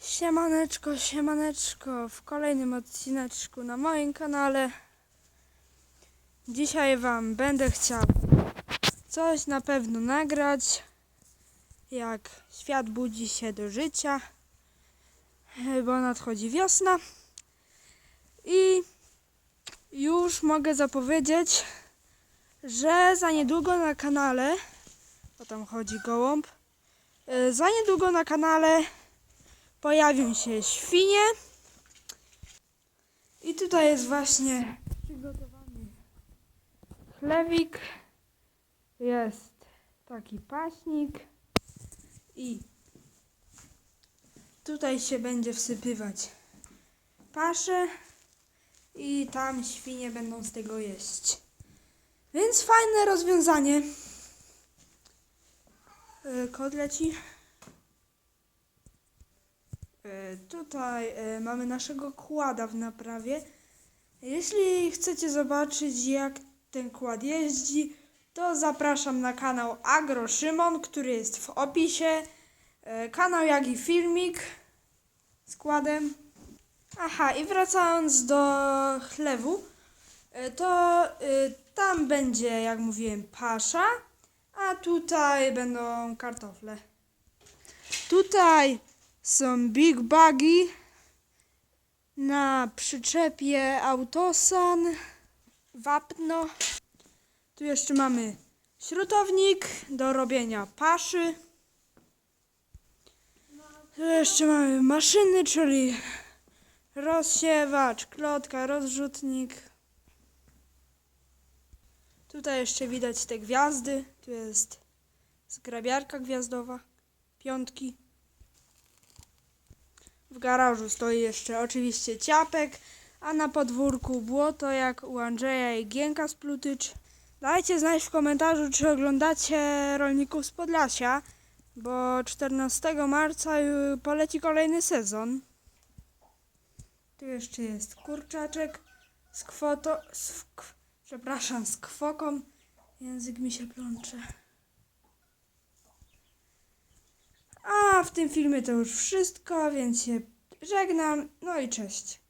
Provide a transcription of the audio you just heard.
Siemaneczko, siemaneczko, w kolejnym odcineczku na moim kanale. Dzisiaj Wam będę chciał coś na pewno nagrać, jak świat budzi się do życia, bo nadchodzi wiosna i już mogę zapowiedzieć, że za niedługo na kanale, o tam chodzi gołąb, e, za niedługo na kanale pojawią się świnie. I tutaj jest właśnie przygotowany chlewik. Jest taki paśnik. I tutaj się będzie wsypywać paszę. I tam świnie będą z tego jeść. Więc fajne rozwiązanie. E, Tutaj e, mamy naszego kłada w naprawie. Jeśli chcecie zobaczyć jak ten kład jeździ, to zapraszam na kanał Agro Szymon, który jest w opisie. E, Kanał jak i filmik z kładem. Aha, i wracając do chlewu, e, to e, tam będzie, jak mówiłem, pasza, a tutaj będą kartofle. Tutaj są Big Buggy na przyczepie Autosan, wapno. Tu jeszcze mamy śrutownik do robienia paszy. Tu jeszcze mamy maszyny, czyli rozsiewacz, klotka, rozrzutnik. Tutaj jeszcze widać te gwiazdy. Tu jest zgrabiarka gwiazdowa, piątki. W garażu stoi jeszcze oczywiście ciapek, a na podwórku błoto jak u Andrzeja i Gienka z Plutycz. Dajcie znać w komentarzu, czy oglądacie Rolników z Podlasia, bo 14 marca poleci kolejny sezon. Tu jeszcze jest kurczaczek z kwoto... Z, k, przepraszam, z kwoką. Język mi się plącze. A w tym filmie to już wszystko, więc się żegnam. No i cześć.